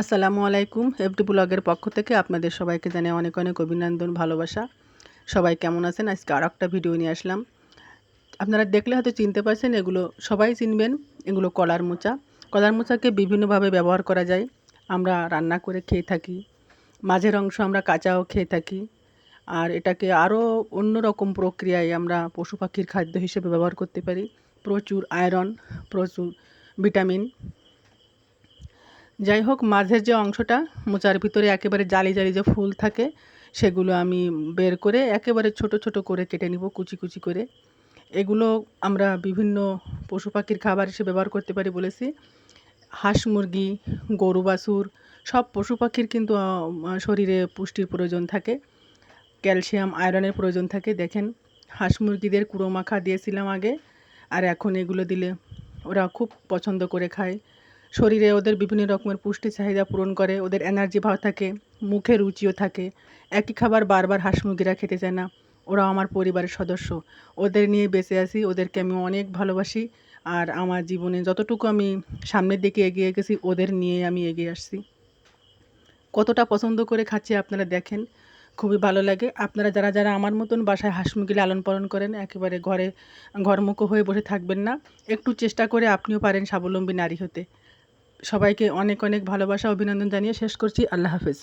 আসসালামু আলাইকুম এফডি ব্লগের পক্ষ থেকে আপনাদের সবাইকে জানাই অনেক অনেক অভিনন্দন, ভালোবাসা। সবাই কেমন আছেন? আজকে আর একটা ভিডিও নিয়ে আসলাম। আপনারা দেখলে হয়তো চিনতে পারছেন, এগুলো সবাই চিনবেন, এগুলো কলার মোচা। কলার মোচাকে বিভিন্নভাবে ব্যবহার করা যায়। আমরা রান্না করে খেয়ে থাকি। মাঝের অংশ আমরা কাঁচাও খেয়ে থাকি। আর এটাকে আরও অন্য রকম প্রক্রিয়ায় আমরা পশু পাখির খাদ্য হিসেবে ব্যবহার করতে পারি। প্রচুর আয়রন প্রচুর ভিটামিন যাই হোক, মাঝের যে অংশটা, মোচার ভিতরে একেবারে জালি জালি যে ফুল থাকে, সেগুলো আমি বের করে একেবারে ছোট ছোট করে কেটে নিব, কুচি কুচি করে। এগুলো আমরা বিভিন্ন পশু পাখির খাবার হিসেবে ব্যবহার করতে পারি বলেছি। হাঁস মুরগি, গরু বাছুর, সব পশু পাখির কিন্তু শরীরে পুষ্টির প্রয়োজন থাকে। ক্যালসিয়াম, আয়রনের প্রয়োজন থাকে। দেখেন, হাঁস মুরগিদের কুড়ো মাখা দিয়েছিলাম আগে, আর এখন এগুলো দিলে ওরা খুব পছন্দ করে খায়। শরীরে ওদের বিভিন্ন রকমের পুষ্টি চাহিদা পূরণ করে, ওদের এনার্জি ভালো থাকে, মুখে রুচিও থাকে। একই খাবার বারবার হাঁস মুরগিরা খেতে চায় না। ওরা আমার পরিবারের সদস্য। ওদের নিয়ে বেঁচে আছি, ওদেরকে আমি অনেক ভালোবাসি আর আমার জীবনে যতটুকু আমি সামনের দিকে এগিয়ে গেছি, ওদের নিয়ে আমি এগিয়ে আসছি। কতটা পছন্দ করে খাচ্ছি আপনারা দেখেন, খুবই ভালো লাগে। আপনারা যারা যারা আমার মতন বাসায় হাঁস মুরগি লালন পালন করেন, একেবারে ঘরে ঘরমুখো হয়ে বসে থাকবেন না। একটু চেষ্টা করে আপনিও পারেন স্বাবলম্বী নারী হতে। সবাইকে অনেক অনেক ভালোবাসা অভিনন্দন জানিয়ে শেষ করছি। আল্লাহ হাফেজ।